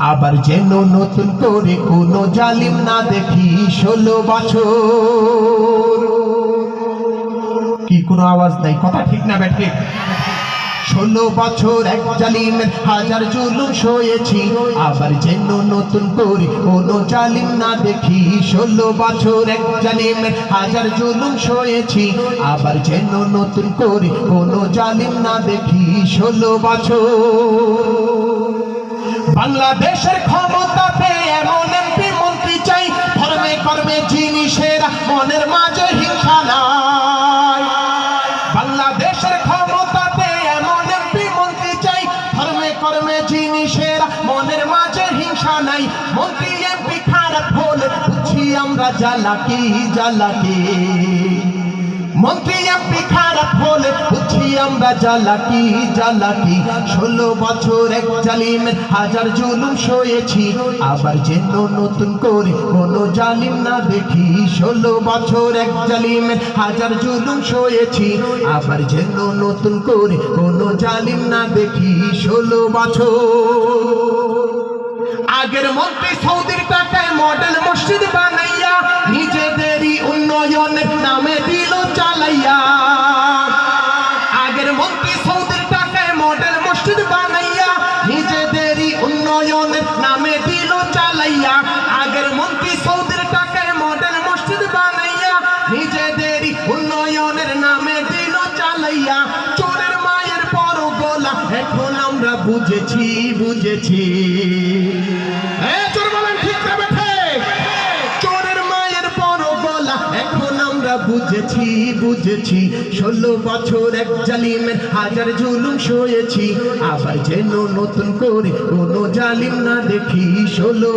আবার যেন নতুন করে কোনো জালিম না দেখি ষোলো বছর। কি কোনো আওয়াজ নাই? কথা ঠিক না ব্যাঠে ষোলো বছর এক জালিমের হাজার জুলুম সয়েছি। আবার যেন নতুন করে কোনো জালিম না দেখি ষোলো বছর এক জালিমের হাজার জুলুম সয়েছি। আবার যেন নতুন করে কোনো জালিম না দেখি ষোলো বছর। বাংলাদেশের ক্ষমতাতে এমন এমপি মন্ত্রী চাই, ধর্মে কর্মে জিনিসের মনের মাঝে হিংসা নাই। বাংলাদেশের ক্ষমতাতে এমন এমপি মন্ত্রী চাই, ধর্মে কর্মে জিনিসের মনের মাঝে হিংসা নাই। মন্ত্রী এমপি খারাপ হলে বুঝি আমরা জ্বালাকি জ্বালাকি। মন্ত্রী এমপি খারাপ হলে আমরা ষোলো বছর এক হাজার জুলুম সয়েছি। আবার যেন নতুন করে জালিম না দেখি। বছর এক হাজার জুলুম সয়েছি। আবার যেন নতুন করে জালিম না দেখি। বছর। আগের মন্ত্রী সৌদির টাকায় মডেল মসজিদ বানাইয়া, নিজেদেরই উন্নয়নের নামে দিল চালাইয়া আগের মন্ত্রী সৌদির টাকায় মডেল মসজিদ বানাইয়া নিজেদেরই উন্নয়নের নামে দিল চালাইয়া। আগের মন্ত্রী সৌদির টাকায় মডেল মসজিদ বানাইয়া নিজেদেরই উন্নয়নের নামে দিল চালাইয়া। চোরের মায়ের বড় গলা এখন আমরা বুঝেছি বুঝেছি। এ, বুঝেছি বুঝেছি। ষোলো বছর এক জালিমের হাজার জুলুম সয়েছি। আবার যেন নতুন করে কোনো জালিম না দেখি।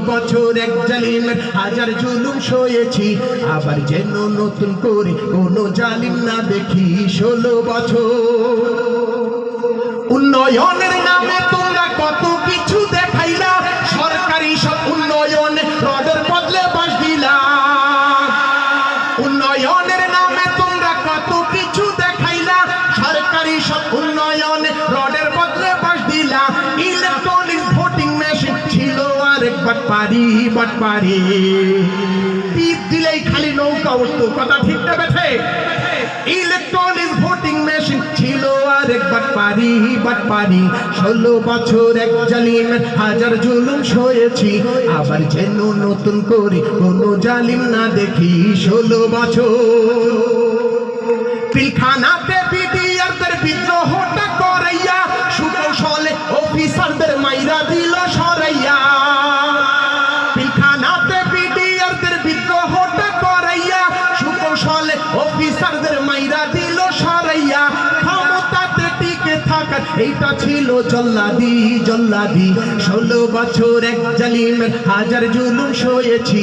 বছর এক জালিমের হাজার জুলুম সয়েছি। আবার যেন নতুন করে কোনো জালিম না দেখি। ষোলো বছর। উন্নয়নের নামে তোমরা কত কিছু দেখাইলা আরেক বাটপারি বাটপারি টিপ দিলেই খালি নৌকা উঠতো, কথা ঠিক না বেঠে। ইলেকট্রনিক ভোটিং মেশিন ছিল আরেক বাটপারি বাটপারি ষোলো বছর এক জালিম, হাজার জুলুম সয়েছি। আবার যেন নতুন করে কোনো জালিম না দেখি। ষোলো বছর। পিলখানাতে বিডিআরদের বিদ্রোহটা করাইয়া সুকৌশলে অফিসারদের এইটা ছিল জল্লাদি জল্লাদি। ষোলো বছর এক জালিমের হাজার জুলুম সয়েছি।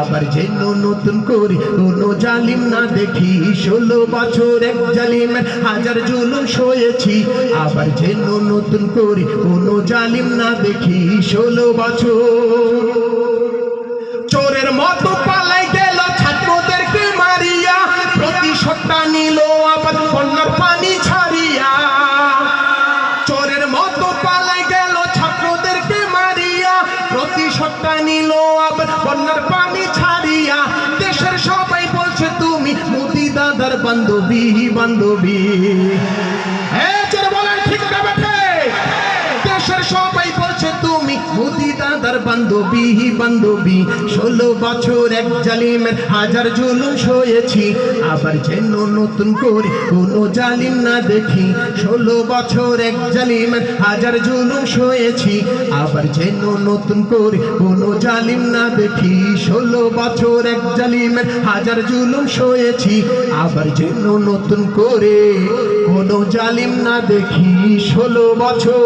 আবার যেন নতুন করে কোনো জালিম না দেখি। ষোলো বছর এক জালিমের হাজার জুলুম সয়েছি। আবার যেন নতুন করে কোনো জালিম না দেখি। ষোলো বছর বান্ধবী বান্ধবী বান্ধবী বান্ধবী, ষোলো বছর এক জালিমের হাজার জুলুম সয়েছি আবার যেন নতুন করে কোনো জালিম না দেখি। ষোলো বছর এক জালিমের হাজার জুলুম সয়েছি আবার যেন নতুন করে কোনো জালিম না দেখি। ষোলো বছর এক জালিমের হাজার জুলুম সয়েছি আবার যেন নতুন করে কোনো জালিম না দেখি। ষোলো বছর